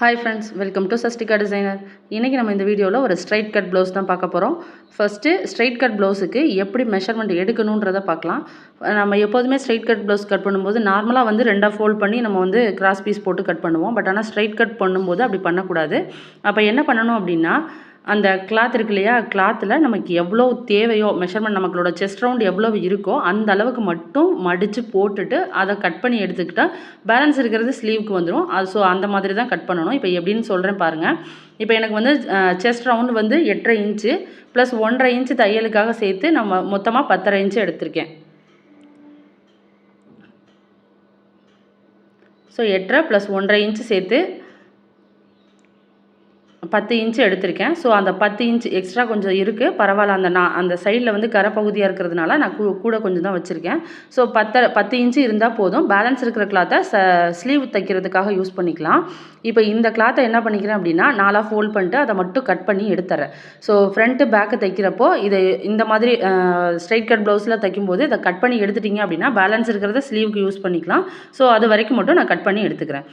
Hi friends welcome to Sastika designer இன்றைக்கி நம்ம இந்த வீடியோவில் ஒரு ஸ்ட்ரைட் கட் ப்ளவுஸ் தான் பார்க்க போகிறோம் ஃபஸ்ட்டு ஸ்ட்ரைட் கட் ப்ளவுஸுக்கு எப்படி மெஷர்மெண்ட் எடுக்கணுன்றதை பார்க்கலாம். நம்ம எப்போதுமே ஸ்ட்ரைட் கட் ப்ளவுஸ் கட் பண்ணும்போது நார்மலாக வந்து ரெண்டாக ஃபோல்ட் பண்ணி நம்ம வந்து கிராஸ் பீஸ் போட்டு கட் பண்ணுவோம். பட் ஆனால் ஸ்ட்ரைட் கட் பண்ணும்போது அப்படி பண்ணக்கூடாது. அப்போ என்ன பண்ணணும் அப்படின்னா அந்த கிளாத் இருக்கு இல்லையா? கிளாத்தில் நமக்கு எவ்வளோ தேவையோ மெஷர்மெண்ட் நம்மளோட செஸ்ட் ரவுண்ட் எவ்வளோ இருக்கோ அந்த அளவுக்கு மட்டும் மடித்து போட்டுட்டு அதை கட் பண்ணி எடுத்துக்கிட்டால் பேலன்ஸ் இருக்கிறது ஸ்லீவுக்கு வந்துடும் அது ஸோ அந்த மாதிரி தான் கட் பண்ணணும். இப்போ எப்படின்னு சொல்கிறேன் பாருங்கள் இப்போ எனக்கு வந்து செஸ்ட் ரவுண்ட் வந்து எட்டரை இன்ச்சு ப்ளஸ் ஒன்றரை இன்ச்சு தையலுக்காக சேர்த்து நம்ம மொத்தமாக பத்தரை இன்ச்சு எடுத்திருக்கேன். ஸோ எட்டரை ப்ளஸ் ஒன்றரை இன்ச்சு சேர்த்து பத்து இன்ச்சு எடுத்திருக்கேன். ஸோ அந்த பத்து இன்ச் எக்ஸ்ட்ரா கொஞ்சம் இருக்குது பரவாயில்ல அந்த நான் அந்த சைடில் வந்து கரை பகுதியாக இருக்கிறதுனால நான் கூ கூட கொஞ்சம் தான் வச்சுருக்கேன். ஸோ பத்து பத்து இன்ச்சு இருந்தால் போதும். பேலன்ஸ் இருக்கிற கிளாத்தை ச ஸ்லீவ் தைக்கிறதுக்காக யூஸ் பண்ணிக்கலாம். இப்போ இந்த கிளாத்தை என்ன பண்ணிக்கிறேன் அப்படின்னா நாலாக ஃபோல்ட் பண்ணிட்டு அதை மட்டும் கட் பண்ணி எடுத்துறேன். ஸோ ஃப்ரண்ட்டு பேக்கு தைக்கிறப்போ இதை இந்த மாதிரி ஸ்ட்ரைட் கட் ப்ளவுஸில் தைக்கும்போது இதை கட் பண்ணி எடுத்துட்டிங்க அப்படின்னா பேலன்ஸ் இருக்கிறத ஸ்லீவுக்கு யூஸ் பண்ணிக்கலாம். ஸோ அது வரைக்கும் மட்டும் நான் கட் பண்ணி எடுத்துக்கிறேன்.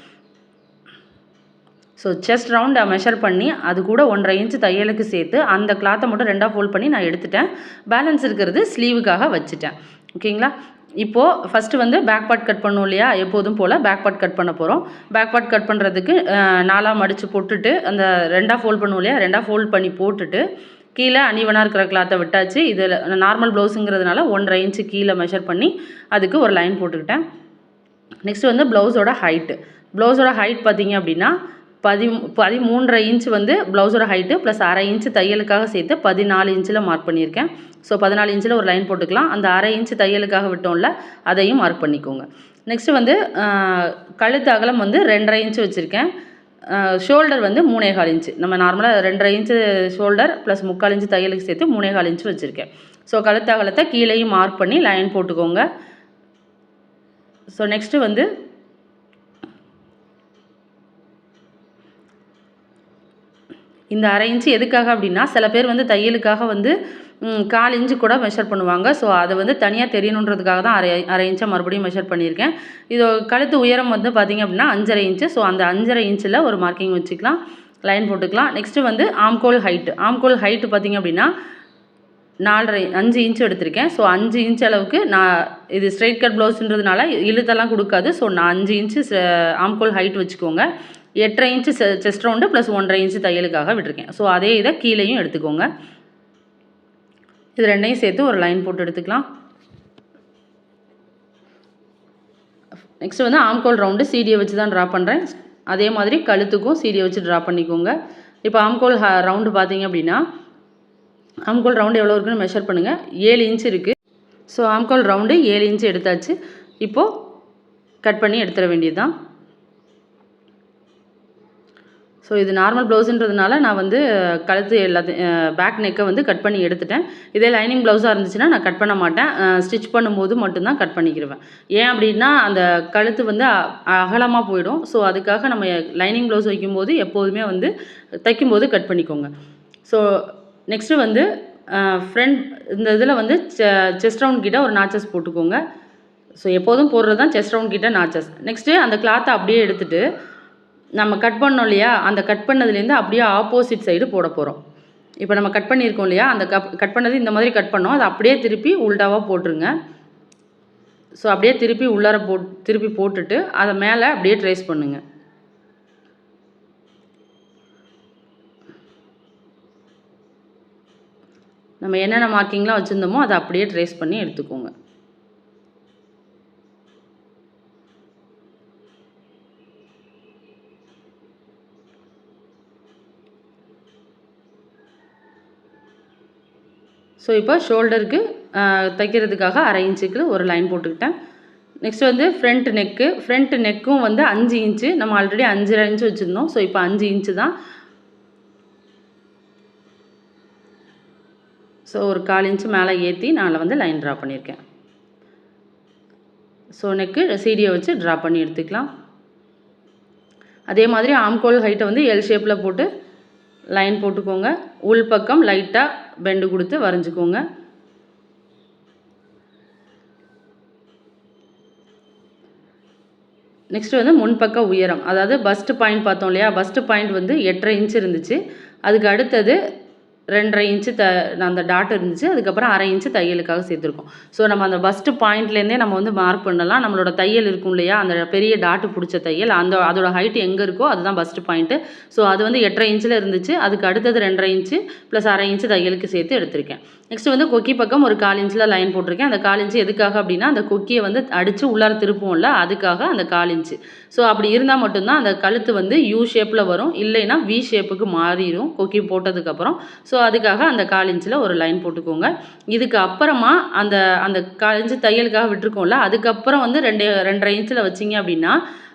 ஸோ செஸ்ட் ரவுண்டை மெஷர் பண்ணி அது கூட ஒன்றரை இன்ச்சு தையலுக்கு சேர்த்து அந்த கிளாத்தை மட்டும் ரெண்டாக ஃபோல்ட் பண்ணி நான் எடுத்துட்டேன். பேலன்ஸ் இருக்கிறது ஸ்லீவுக்காக வச்சுட்டேன். ஓகேங்களா இப்போது ஃபஸ்ட்டு வந்து பேக் பார்ட் கட் பண்ணும் இல்லையா? எப்போதும் போல் பேக் பார்ட் கட் பண்ண போகிறோம் பேக் பார்ட் கட் பண்ணுறதுக்கு நாலாக மடித்து போட்டுட்டு அந்த ரெண்டாக ஃபோல்ட் பண்ணுவோம் இல்லையா? ரெண்டாக ஃபோல்ட் பண்ணி போட்டுட்டு கீழே அணிவனாக இருக்கிற கிளாத்தை விட்டாச்சு. இதில் நார்மல் ப்ளவுஸுங்கிறதுனால ஒன்றரை இன்ச்சு கீழே மெஷர் பண்ணி அதுக்கு ஒரு லைன் போட்டுக்கிட்டேன். நெக்ஸ்ட் வந்து ப்ளவுஸோட ஹைட்டு ப்ளவுஸோட ஹைட் பார்த்திங்க அப்படின்னா பதி பதிமூன்றரை இன்ச் வந்து ப்ளவுஸோட ஹைட்டு ப்ளஸ் அரை இன்ச்சு தையலுக்காக சேர்த்து பதினாலு இன்ச்சில் மார்க் பண்ணியிருக்கேன். ஸோ பதினாலு இன்ச்சில் ஒரு லைன் போட்டுக்கலாம். அந்த அரை இன்ச்சு தையலுக்காக விட்டோம்ல அதையும் மார்க் பண்ணிக்கோங்க. நெக்ஸ்ட்டு வந்து கழுத்து அகலம் வந்து ரெண்டரை இன்ச்சு வச்சுருக்கேன். ஷோல்டர் வந்து மூணே கால் இன்ச்சு நம்ம நார்மலாக ரெண்டரை இன்ச்சு ஷோல்டர் ப்ளஸ் முக்கால் இன்ச்சு தையலுக்கு சேர்த்து மூணே கால் இன்ச்சு வச்சுருக்கேன். ஸோ கழுத்து அகலத்தை கீழேயும் மார்க் பண்ணி லைன் போட்டுக்கோங்க. ஸோ நெக்ஸ்ட்டு வந்து இந்த அரை இன்ச்சு எதுக்காக அப்படின்னா சில பேர் வந்து தையலுக்காக வந்து கால் இன்ச்சு கூட மெஷர் பண்ணுவாங்க. ஸோ அதை வந்து தனியாக தெரியணுன்றதுக்காக தான் அரை அரை இன்ச்சை மறுபடியும் மெஷர் பண்ணியிருக்கேன். இது கழுத்து உயரம் வந்து பார்த்திங்க அப்படின்னா அஞ்சரை இன்ச்சு ஸோ அந்த அஞ்சரை இன்ச்சில் ஒரு மார்க்கிங் வச்சுக்கலாம். லைன் போட்டுக்கலாம். நெக்ஸ்ட்டு வந்து ஆம்கோல் ஹைட்டு ஆம்கோல் ஹைட்டு பார்த்திங்க அப்படின்னா நாலரை அஞ்சு இன்ச்சு எடுத்திருக்கேன். ஸோ அஞ்சு இன்ச் அளவுக்கு நான் இது ஸ்ட்ரைட் கட் ப்ளவுஸுன்றதுனால இழுத்தெல்லாம் கொடுக்காது. ஸோ நான் அஞ்சு இன்ச்சு ஆம்கோல் ஹைட் வச்சுக்கோங்க. எட்டரை இன்ச்சு செஸ்ட் ரவுண்டு ப்ளஸ் ஒன்றரை இன்ச்சு தையலுக்காக விட்டுருக்கேன். ஸோ அதே இதை கீழேயும் எடுத்துக்கோங்க. இது ரெண்டையும் சேர்த்து ஒரு லைன் போட்டு எடுத்துக்கலாம். நெக்ஸ்ட் வந்து ஆம்கோல் ரவுண்டு சீடியை வச்சு தான் ட்ரா பண்ணுறேன் அதே மாதிரி கழுத்துக்கும் சீடியை வச்சு ட்ரா பண்ணிக்கோங்க. இப்போ ஆம்கோல் ரவுண்டு பார்த்தீங்க அப்படின்னா ஆம்கோல் ரவுண்டு எவ்வளோ இருக்குன்னு மெஷர் பண்ணுங்கள் ஏழு இன்ச் இருக்குது ஸோ ஆம்கோல் ரவுண்டு ஏழு இன்ச் எடுத்தாச்சு. இப்போது கட் பண்ணி எடுத்துட வேண்டியது தான் ஸோ இது நார்மல் ப்ளவுஸுன்றதுனால நான் வந்து கழுத்து எல்லாத்தையும் பேக் நெக்கை வந்து கட் பண்ணி எடுத்துட்டேன். இதே லைனிங் ப்ளவுஸாக இருந்துச்சுன்னா நான் கட் பண்ண மாட்டேன். ஸ்டிச் பண்ணும்போது மட்டும்தான் கட் பண்ணிக்கிடுவேன் ஏன் அப்படின்னா அந்த கழுத்து வந்து அகலமாக போயிடும். ஸோ அதுக்காக நம்ம லைனிங் ப்ளவுஸ் வைக்கும்போது எப்போதுமே வந்து தைக்கும்போது கட் பண்ணிக்கோங்க. ஸோ நெக்ஸ்ட்டு வந்து ஃப்ரண்ட் இந்த இதில் வந்து செஸ்ட் ரவுண்ட் கிட்ட ஒரு நாச்சஸ் போட்டுக்கோங்க. ஸோ எப்போதும் போடுறது தான் செஸ்ட் ரவுண்ட் கிட்ட நாச்சஸ் நெக்ஸ்ட்டு அந்த கிளாத்தை அப்படியே எடுத்துகிட்டு நம்ம கட் பண்ணோம் இல்லையா? அந்த கட் பண்ணதுலேருந்து அப்படியே ஆப்போசிட் சைடு போட போகிறோம் இப்போ நம்ம கட் பண்ணியிருக்கோம் இல்லையா? அந்த கப் கட் பண்ணது இந்த மாதிரி கட் பண்ணோம். அதை அப்படியே திருப்பி உல்டாவாக போட்டுருங்க. ஸோ அப்படியே திருப்பி உள்ளார போட் திருப்பி போட்டுட்டு அதை மேலே அப்படியே ட்ரேஸ் பண்ணுங்கள் நம்ம என்னென்ன மார்க்கிங்லாம் வச்சுருந்தோமோ அதை அப்படியே ட்ரேஸ் பண்ணி எடுத்துக்கோங்க. ஸோ இப்போ ஷோல்டருக்கு தைக்கிறதுக்காக அரை இன்ச்சுக்கு ஒரு லைன் போட்டுக்கிட்டேன். நெக்ஸ்ட் வந்து ஃப்ரண்ட் நெக்கு ஃப்ரண்ட் நெக்கும் வந்து அஞ்சு இன்ச்சு. நம்ம ஆல்ரெடி அஞ்சரை இன்ச்சு வச்சுருந்தோம். ஸோ இப்போ அஞ்சு இன்ச்சு தான். ஸோ ஒரு கால் இன்ச்சு மேலே ஏற்றி நான் வந்து லைன் ட்ரா பண்ணியிருக்கேன். ஸோ நெக்கு சீடியை வச்சு ட்ரா பண்ணி எடுத்துக்கலாம். அதே மாதிரி ஆம்கோல் ஹைட்டை வந்து எல் ஷேப்பில் போட்டு லைன் போட்டுக்கோங்க. உள் பக்கம் லைட்டாக பெண்டு கொடுத்து வரைஞ்சிக்கோங்க. நெக்ஸ்ட்டு வந்து முன்பக்க உயரம். அதாவது பஸ்ட்டு பாயிண்ட் பார்த்தோம் இல்லையா? பஸ்ட்டு பாயிண்ட் வந்து எட்டரை இன்ச் இருந்துச்சு. அதுக்கு அடுத்தது ரெண்டரை இன்ச்சு த அந்த டாட் இருந்துச்சு அதுக்கப்புறம் அரை இன்ச்சு தையலுக்காக சேர்த்துருக்கோம். ஸோ நம்ம அந்த ஃபஸ்ட்டு பாயிண்ட்லேருந்தே நம்ம வந்து மார்க் பண்ணலாம். நம்மளோட தையல் இருக்கும் இல்லையா? அந்த பெரிய டாட்டு பிடிச்ச தையல் அந்த அதோட ஹைட் எங்கே இருக்கோ அதுதான் ஃபஸ்ட்டு பாயிண்ட்டு ஸோ அது வந்து எட்டரை இன்ச்சில் இருந்துச்சு. அதுக்கு அடுத்தது ரெண்டரை இன்ச்சு ப்ளஸ் அரை இன்ச்சு தையலுக்கு சேர்த்து எடுத்திருக்கேன். நெக்ஸ்ட் வந்து கொக்கி பக்கம் ஒரு கால் இன்ச்சில் லைன் போட்டிருக்கேன். அந்த கால் இன்ச்சு எதுக்காக அப்படின்னா அந்த கொக்கியை வந்து அடித்து உள்ளார திருப்போம்ல அதுக்காக அந்த கால் இன்ச்சு. ஸோ அப்படி இருந்தால் மட்டும்தான் அந்த கழுத்து வந்து யூ ஷேப்பில் வரும். இல்லைன்னா வி ஷேப்புக்கு மாறிடும் கொக்கி போட்டதுக்கப்புறம். ஸோ ஸோ அதுக்காக அந்த கால் இன்ச்சில் ஒரு லைன் போட்டுக்கோங்க. இதுக்கு அப்புறமா அந்த அந்த கால் இன்ச்சு தையலுக்காக விட்டுருக்கோம்ல அதுக்கப்புறம் வந்து ரெண்டு ரெண்டரை இன்ச்சில் வச்சிங்க அப்படின்னா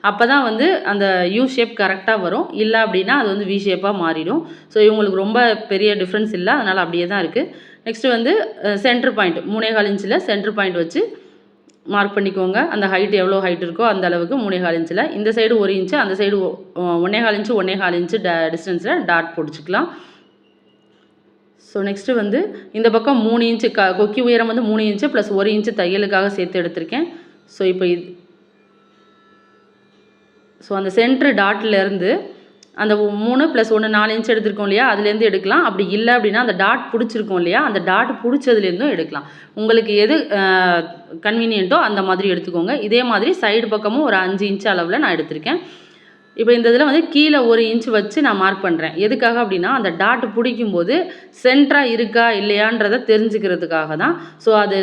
அப்போ தான் வந்து அந்த யூ ஷேப் கரெக்டாக வரும். இல்லை அப்படின்னா அது வந்து வி ஷேப்பாக மாறிடும். ஸோ இவங்களுக்கு ரொம்ப பெரிய டிஃப்ரென்ஸ் இல்லை. அதனால் அப்படியே தான் இருக்குது நெக்ஸ்ட்டு வந்து சென்டர் பாயிண்ட் மூணே கால் இன்ச்சில் சென்டர் பாயிண்ட் வச்சு மார்க் பண்ணிக்கோங்க. அந்த ஹைட் எவ்வளோ ஹைட் இருக்கோ அந்த அளவுக்கு மூணே கால் இன்ச்சில். இந்த சைடு ஒரு இன்ச்சு அந்த சைடு ஒன்னே கால் இன்ச்சு ஒன்னே கால் இன்ச்சு ட டிஸ்டன்ஸில் டாட் பிடிச்சிக்கலாம் ஸோ நெக்ஸ்ட்டு வந்து இந்த பக்கம் மூணு இன்ச்சு க கொக்கி உயரம் வந்து மூணு இன்ச்சு ப்ளஸ் ஒரு இன்ச்சு தையலுக்காக சேர்த்து எடுத்திருக்கேன். ஸோ இப்போ இது ஸோ அந்த சென்ட்ரு டாட்லேருந்து அந்த மூணு ப்ளஸ் ஒன்று நாலு இன்ச் எடுத்திருக்கோம் இல்லையா அதுலேருந்து எடுக்கலாம். அப்படி இல்லை அப்படின்னா அந்த டாட் பிடிச்சிருக்கோம் இல்லையா அந்த டாட் பிடிச்சதுலேருந்தும் எடுக்கலாம். உங்களுக்கு எது கன்வீனியன்ட்டோ அந்த மாதிரி எடுத்துக்கோங்க. இதே மாதிரி சைடு பக்கமும் ஒரு அஞ்சு இன்ச் அளவில் நான் எடுத்திருக்கேன். இப்போ இந்த இதில் வந்து கீழே ஒரு இன்ச் வச்சு நான் மார்க் பண்ணுறேன் எதுக்காக அப்படின்னா அந்த டாட் பிடிக்கும்போது சென்டராக இருக்கா இல்லையான்றதை தெரிஞ்சுக்கிறதுக்காக தான். ஸோ அது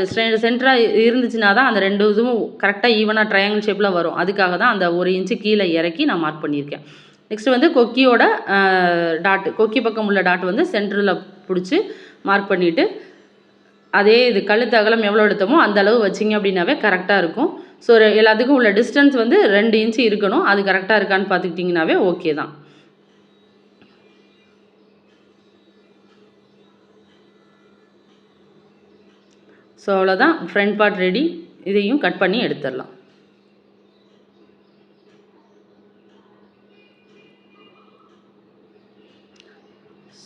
சென்டராக இருந்துச்சுன்னா தான் அந்த ரெண்டு இதுவும் கரெக்டாக ஈவனாக ட்ரையாங்கிள் ஷேப்பில் வரும். அதுக்காக தான் அந்த ஒரு இன்ச்சு கீழே இறக்கி நான் மார்க் பண்ணியிருக்கேன். நெக்ஸ்ட் வந்து கொக்கியோட டாட் கொக்கி பக்கம் உள்ள டாட் வந்து சென்டரில் பிடிச்சி மார்க் பண்ணிவிட்டு அதே இது கழுத்து அகலம் எவ்வளோ எடுத்தோமோ அந்த அளவு வச்சிங்க அப்படின்னாவே கரெக்டாக இருக்கும். ஸோ எல்லாத்துக்கும் உள்ள டிஸ்டன்ஸ் வந்து ரெண்டு இன்ச்சு இருக்கணும். அது கரெக்டாக இருக்கான்னு பார்த்துக்கிட்டிங்கனாவே ஓகே தான். ஸோ அவ்வளோதான் ஃப்ரண்ட் பார்ட் ரெடி இதையும் கட் பண்ணி எடுத்துடலாம்.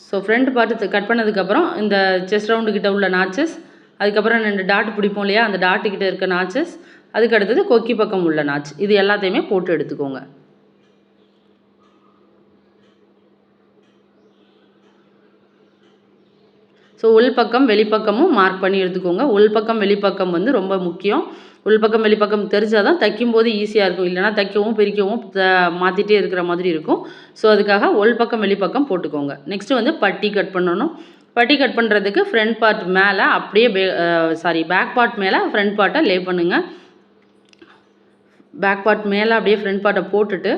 ஸோ ஃப்ரண்ட் பார்ட்டு கட் பண்ணதுக்கப்புறம் இந்த செஸ்ட் ரவுண்டுக்கிட்ட உள்ள நாச்சஸ் அதுக்கப்புறம் ரெண்டு டாட் பிடிப்போம் இல்லையா? அந்த டாட்டு கிட்ட இருக்க நாச்சஸ் அதுக்கு அடுத்தது கொக்கி பக்கம் உள்ள நாச். இது எல்லாத்தையுமே போட்டு எடுத்துக்கோங்க. ஸோ உள்பக்கம் வெளிப்பக்கமும் மார்க் பண்ணி எடுத்துக்கோங்க. உள்பக்கம் வெளிப்பக்கம் வந்து ரொம்ப முக்கியம். உள்பக்கம் வெளிப்பக்கம் தெரிஞ்சால் தான் தைக்கும் போது ஈஸியாக இருக்கும். இல்லைனா தைக்கவும் பிரிக்கவும் மாற்றிட்டே இருக்கிற மாதிரி இருக்கும். ஸோ அதுக்காக உள்பக்கம் வெளிப்பக்கம் போட்டுக்கோங்க. நெக்ஸ்ட்டு வந்து பட்டி கட் பண்ணணும். பட்டி கட் பண்ணுறதுக்கு ஃப்ரண்ட் பார்ட் மேலே அப்படியே பே சாரி பேக் பார்ட் மேலே ஃப்ரண்ட் பார்ட்டை லே பண்ணுங்கள் பேக் பார்ட் மேலே அப்படியே ஃப்ரண்ட் பார்ட்டை போட்டுட்டு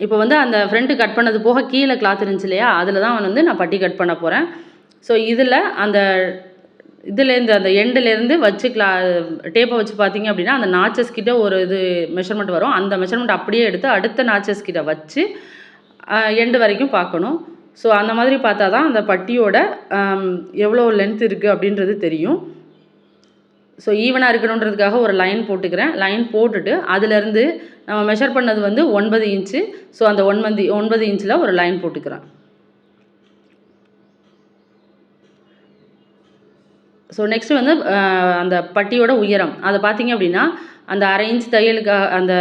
இப்போ வந்து அந்த ஃப்ரண்ட்டு கட் பண்ணது போக கீழே கிளாத் இருந்துச்சு இல்லையா? அதில் தான் வந்து நான் பட்டி கட் பண்ண போகிறேன் ஸோ இதில் அந்த இதுலேருந்து அந்த எண்டுலேருந்து வச்சு கிளா டேப்பை வச்சு பார்த்தீங்க அப்படின்னா அந்த நாச்சஸ் கிட்ட ஒரு இது மெஷர்மெண்ட் வரும். அந்த மெஷர்மெண்ட் அப்படியே எடுத்து அடுத்த நாச்சஸ் கிட்ட வச்சு எண்டு வரைக்கும் பார்க்கணும். ஸோ அந்த மாதிரி பார்த்தா தான் அந்த பட்டியோட எவ்வளோ லென்த் இருக்குது அப்படின்றது தெரியும். ஸோ ஈவனாக இருக்கணுன்றதுக்காக ஒரு லைன் போட்டுக்கிறேன். லைன் போட்டுட்டு அதுலேருந்து நம்ம மெஷர் பண்ணது வந்து ஒன்பது இன்ச்சு ஸோ அந்த ஒன்பது ஒன்பது இன்ச்சில் ஒரு லைன் போட்டுக்கிறேன். ஸோ நெக்ஸ்ட்டு வந்து அந்த பட்டியோட உயரம். அதை பார்த்தீங்க அப்படின்னா அந்த அரை இன்ச் தையலுக்காக அந்த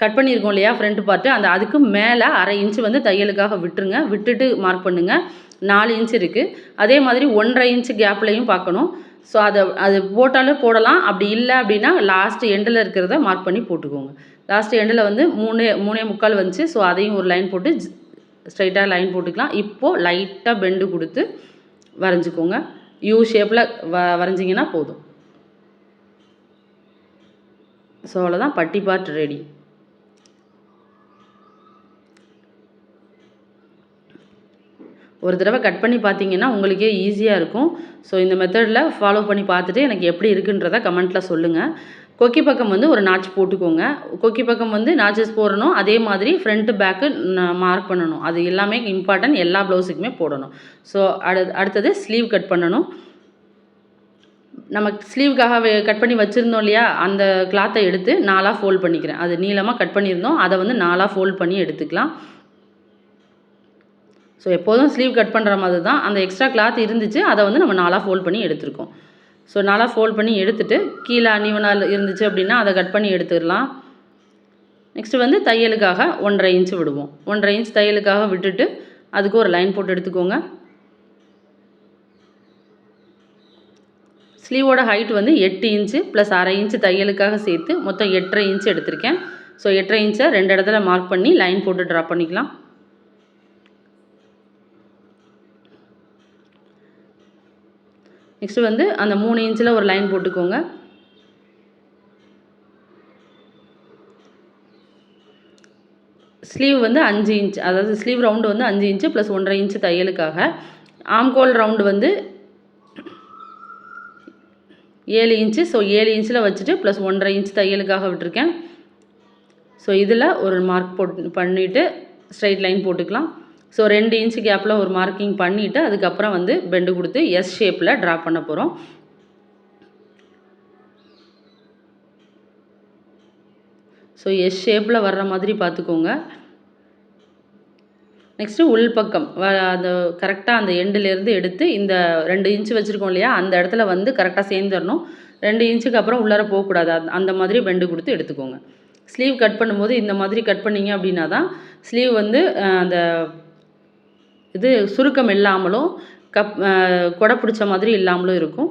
கட் பண்ணியிருக்கோம் இல்லையா ஃப்ரண்ட் பார்ட்டு அந்த அதுக்கு மேலே அரை இன்ச்சு வந்து தையலுக்காக விட்டுருங்க. விட்டுட்டு மார்க் பண்ணுங்கள் நாலு இன்ச் இருக்குது அதே மாதிரி ஒன்றரை இன்ச்சு கேப்லையும் பார்க்கணும். ஸோ அதை அது போட்டாலும் போடலாம். அப்படி இல்லை அப்படின்னா லாஸ்ட் எண்டில் இருக்கிறத மார்க் பண்ணி போட்டுக்கோங்க. லாஸ்ட் எண்டில் வந்து மூணு மூணே முக்கால் வந்துச்சு. ஸோ அதையும் ஒரு லைன் போட்டு ஸ்ட்ரைட்டாக லைன் போட்டுக்கலாம். இப்போது லைட்டாக பெண்டு கொடுத்து வரைஞ்சிக்கோங்க. யூ ஷேப்பில் வ வரைஞ்சிங்கன்னா போதும். ஸோ அவ்வளோதான் பட்டி பார்ட் ரெடி ஒரு தடவை கட் பண்ணி பார்த்தீங்கன்னா உங்களுக்கே ஈஸியாக இருக்கும். ஸோ இந்த மெத்தடில் ஃபாலோ பண்ணி பார்த்துட்டு எனக்கு எப்படி இருக்குன்றத கமெண்ட்டில் சொல்லுங்கள் கொக்கி பக்கம் வந்து ஒரு நாச் போட்டுக்கோங்க. கொக்கி பக்கம் வந்து நாச்சஸ் போடணும். அதே மாதிரி ஃப்ரண்ட்டு பேக்கு மார்க் பண்ணணும். அது எல்லாமே இம்பார்ட்டன்ட் எல்லா ப்ளவுஸுக்குமே போடணும். ஸோ அடு அடுத்தது ஸ்லீவ் கட் பண்ணணும். நம்ம ஸ்லீவுக்காக கட் பண்ணி வச்சுருந்தோம் இல்லையா? அந்த கிளாத்தை எடுத்து நாலாக ஃபோல்ட் பண்ணிக்கிறேன். அது நீளமாக கட் பண்ணியிருந்தோம். அதை வந்து நாலாக ஃபோல்ட் பண்ணி எடுத்துக்கலாம். ஸோ எப்போதும் ஸ்லீவ் கட் பண்ணுற மாதிரி தான் அந்த எக்ஸ்ட்ரா கிளாத் இருந்துச்சு அதை வந்து நம்ம நாலாக ஃபோல்ட் பண்ணி எடுத்திருக்கோம். ஸோ நாலாக ஃபோல்ட் பண்ணி எடுத்துகிட்டு கீழே அணிவனால் இருந்துச்சு அப்படின்னா அதை கட் பண்ணி எடுத்துடலாம். நெக்ஸ்ட்டு வந்து தையலுக்காக ஒன்றரை இன்ச்சு விடுவோம். ஒன்றரை இன்ச் தையலுக்காக விட்டுட்டு அதுக்கு ஒரு லைன் போட்டு எடுத்துக்கோங்க. ஸ்லீவோட ஹைட் வந்து எட்டு இன்ச்சு ப்ளஸ் அரை இன்ச்சு தையலுக்காக சேர்த்து மொத்தம் எட்டரை இன்ச்சு எடுத்திருக்கேன். ஸோ எட்டரை இன்ச்சை ரெண்டு இடத்துல மார்க் பண்ணி லைன் போட்டு ட்ரா பண்ணிக்கலாம். நெக்ஸ்ட்டு வந்து அந்த மூணு இன்ச்சில் ஒரு லைன் போட்டுக்கோங்க. ஸ்லீவ் வந்து அஞ்சு இன்ச் அதாவது ஸ்லீவ் ரவுண்டு வந்து அஞ்சு இன்ச்சு ப்ளஸ் ஒன்றரை இன்ச்சு தையலுக்காக. ஆம்கோல் ரவுண்டு வந்து ஏழு இன்ச்சு ஸோ ஏழு இன்ச்சில் வச்சுட்டு ப்ளஸ் ஒன்றரை இன்ச் தையலுக்காக விட்டுருக்கேன். ஸோ இதில் ஒரு மார்க் போட் பண்ணிவிட்டு ஸ்ட்ரைட் லைன் போட்டுக்கலாம். ஸோ ரெண்டு இன்ச்சு கேப்பில் ஒரு மார்க்கிங் பண்ணிவிட்டு அதுக்கப்புறம் வந்து பெண்டு கொடுத்து எஸ் ஷேப்பில் ட்ரா பண்ண போகிறோம் ஸோ எஸ் ஷேப்பில் வர்ற மாதிரி பார்த்துக்கோங்க நெக்ஸ்ட்டு உள்பக்கம் அந்த கரெக்டாக அந்த எண்டுலேருந்து எடுத்து இந்த ரெண்டு இன்ச்சு வச்சுருக்கோம் இல்லையா அந்த இடத்துல வந்து கரெக்டாக சேர்ந்துடணும் ரெண்டு இன்ச்சுக்கு அப்புறம் உள்ளார போகக்கூடாது. அந்த அந்த மாதிரி பெண்டு கொடுத்து எடுத்துக்கோங்க. ஸ்லீவ் கட் பண்ணும்போது இந்த மாதிரி கட் பண்ணிங்க அப்படின்னா தான் ஸ்லீவ் வந்து அந்த இது சுருக்கம் இல்லாமலும் கப் கொடை பிடிச்ச மாதிரி இல்லாமலும் இருக்கும்.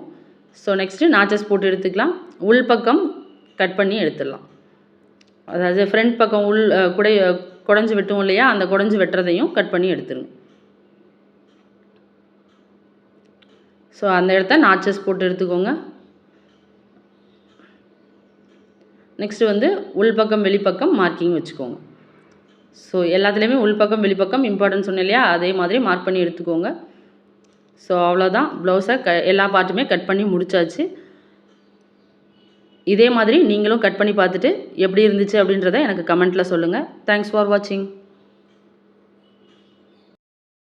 ஸோ நெக்ஸ்ட்டு நாச்சஸ் போட்டு எடுத்துக்கலாம். உள் பக்கம் கட் பண்ணி எடுத்துடலாம். அதாவது ஃப்ரண்ட் பக்கம் உள் குடை குடஞ்சி வெட்டுவோம் இல்லையா? அந்த குடஞ்சி வெட்டுறதையும் கட் பண்ணி எடுத்துருங்க. ஸோ அந்த இடத்த நாச்சஸ் போட்டு எடுத்துக்கோங்க. நெக்ஸ்ட்டு வந்து உள்பக்கம் வெளிப்பக்கம் மார்க்கிங் வச்சுக்கோங்க. ஸோ எல்லாத்துலேயுமே உள்பக்கம் வெளிப்பக்கம் இம்பார்ட்டன்ஸ் சொன்னேன் இல்லையா? அதே மாதிரி மார்க் பண்ணி எடுத்துக்கோங்க. ஸோ அவ்வளோதான் ப்ளவுஸை க எல்லா பார்ட்டுமே கட் பண்ணி முடிச்சாச்சு. இதே மாதிரி நீங்களும் கட் பண்ணி பார்த்துட்டு எப்படி இருந்துச்சு அப்படின்றத எனக்கு கமெண்ட்டில் சொல்லுங்கள் தேங்க்ஸ் ஃபார் வாட்சிங்